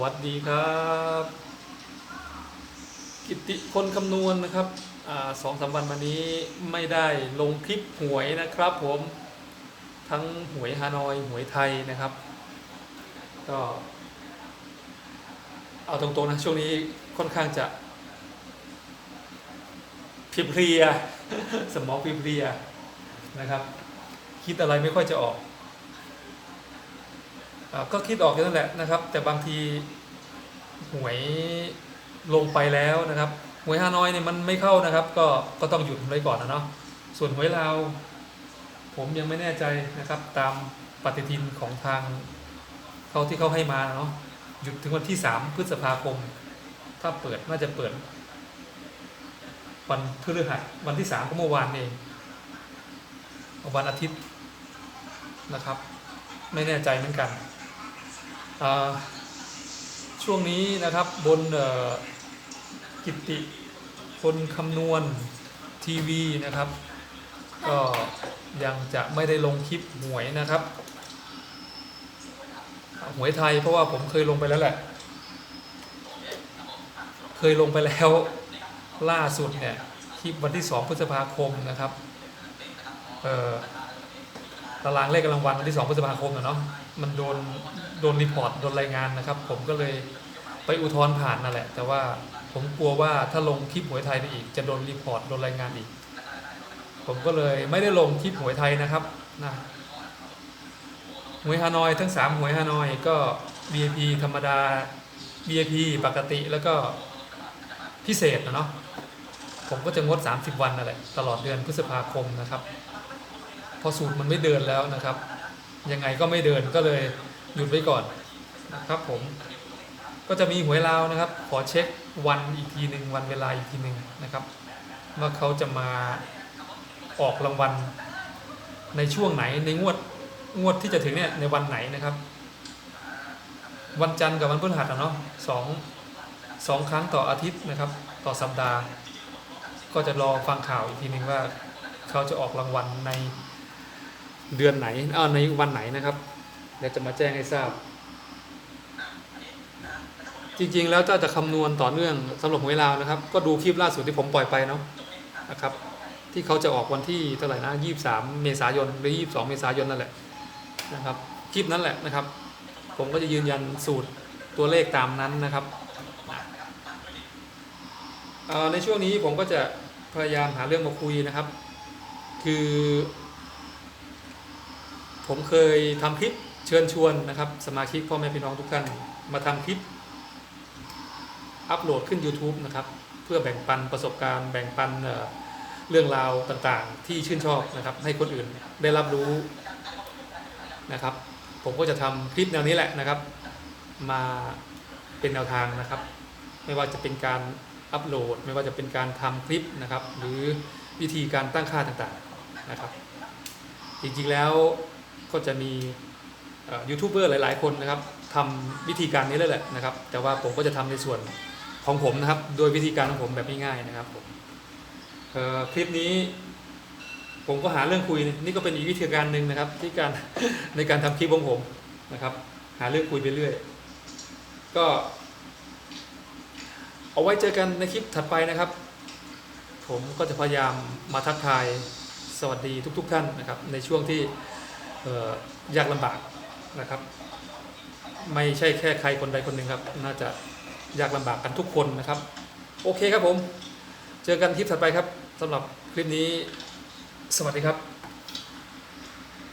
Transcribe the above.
วัสดีครับ กิติพลคำนวณนะครับอสองสามวันมานี้ไม่ได้ลงคลิปหวยนะครับผมทั้งหวยฮานอยหวยไทยนะครับ ก็ เอาตรงๆนะ ช่วงนี้ค่อนข้างจะเพลียสมองเพลียนะครับ คิดอะไรไม่ค่อยจะออก ก็คิดออกอยู่นั่นแหละนะครับ แต่บางทีหวยลงไปแล้วนะครับหวยฮานอยเนี่ยมันไม่เข้านะครับ ก็ก็ต้องหยุดไว้ก่อนนะเนาะส่วนหวยลาวผมยังไม่แน่ใจนะครับ ตามปฏิทินของทางเขาที่เขาให้มาเนาะหยุดถึงวันที่ 3 พฤษภาคม ถ้าเปิดน่าจะเปิด วันพฤหัสวันที่ 3 ก็เมื่อวานเองวันอาทิตย์นะครับ ไม่แน่ใจเหมือนกัน ช่วงนี้นะครับบนกิตติคนคำนวณทีวีนะครับ ก็ยังจะไม่ได้ลงคลิปหวยนะครับ หวยไทยเพราะว่าผมเคยลงไปแล้วแหละ เคยลงไปแล้วล่าสุดเนี่ยคลิปวันที่2พฤษภาคมนะครับตารางเลขรางวัลวันที่2พฤษภาคมนะเนาะ มันโดนโดนรีพอร์ตโดนรายงานนะครับ ผมก็เลยไปอุทธรณ์ผ่านนั่นแหละ แต่ว่าผมกลัวว่าถ้าลงคลิปหวยไทยไปอีก จะโดนรีพอร์ตโดนรายงานอีก ผมก็เลยไม่ได้ลงคลิปหวยไทยนะครับนะหวยฮานอยทั้ง3หวยฮานอยก็ VIP ธรรมดา VIP ปกติแล้วก็พิเศษนะเนาะผมก็จะงด 30 วันนั่นแหละตลอดเดือนพฤษภาคมนะครับ พอสูตรมันไม่เดินแล้วนะครับ ยังไงก็ไม่เดินก็เลยหยุดไว้ก่อนนะครับผมก็จะมีหวยลาวนะครับ ขอเช็ควันอีกทีหนึ่งวันเวลาอีกทีหนึ่งนะครับว่าเขาจะมาออกรางวัลในช่วงไหนในงวดงวดที่จะถึงเนี่ยในวันไหนนะครับ วันจันทร์กับวันพฤหัสเนาะสองสองครั้งต่ออาทิตย์นะครับ ต่อสัปดาห์ ก็จะรอฟังข่าวอีกทีหนึ่งว่า เขาจะออกรางวัลใน เดือนไหนเออในวันไหนนะครับเดี๋ยวจะมาแจ้งให้ทราบ จริงๆ แล้วถ้าจะคำนวณต่อเนื่องสำหรับหวยลาวนะครับ ก็ดูคลิปล่าสุดที่ผมปล่อยไปเนาะนะครับ ที่เขาจะออกวันที่เท่าไหร่นะ23เมษายนหรือ22เมษายนนั่นแหละนะครับคลิปนั้นแหละนะครับ ผมก็จะยืนยันสูตรตัวเลขตามนั้นนะครับเอ่อในช่วงนี้ผมก็จะพยายามหาเรื่องมาคุยนะครับ คือ ผมเคยทำคลิปเชิญชวนนะครับ สมาชิกพ่อแม่พี่น้องทุกท่านมาทำคลิป อัปโหลดขึ้น YouTube นะครับ เพื่อแบ่งปันประสบการณ์ แบ่งปันเรื่องราวต่างๆ ที่ชื่นชอบนะครับ ให้คนอื่นได้รับรู้นะครับ ผมก็จะทำคลิปแนวนี้แหละนะครับ มาเป็นแนวทางนะครับ ไม่ว่าจะเป็นการอัปโหลด ไม่ว่าจะเป็นการทำคลิปนะครับ หรือวิธีการตั้งค่าต่างๆนะครับ จริงๆแล้ว ก็จะมียูทูบเบอร์หลาย ๆ คนนะครับทำวิธีการนี้เลยแหละนะครับ แต่ว่าผมก็จะทำในส่วนของผมนะครับ โดยวิธีการของผมแบบง่ายๆนะครับผมคลิปนี้ผมก็หาเรื่องคุยนี่ก็เป็นอีกวิธีการหนึ่งนะครับ ที่การในการทำคลิปของผมนะครับ หาเรื่องคุยไปเรื่อย ก็ เอาไว้เจอกันในคลิปถัดไปนะครับ ผมก็จะพยายามมาทักทายสวัสดีทุก ๆ ท่านนะครับ ในช่วงที่ ยากลำบากนะครับ ไม่ใช่แค่ใครคนใดคนหนึ่งครับ น่าจะยากลำบากกันทุกคนนะครับ โอเคครับผม เจอกันคลิปถัดไปครับสำหรับคลิปนี้ สวัสดีครับ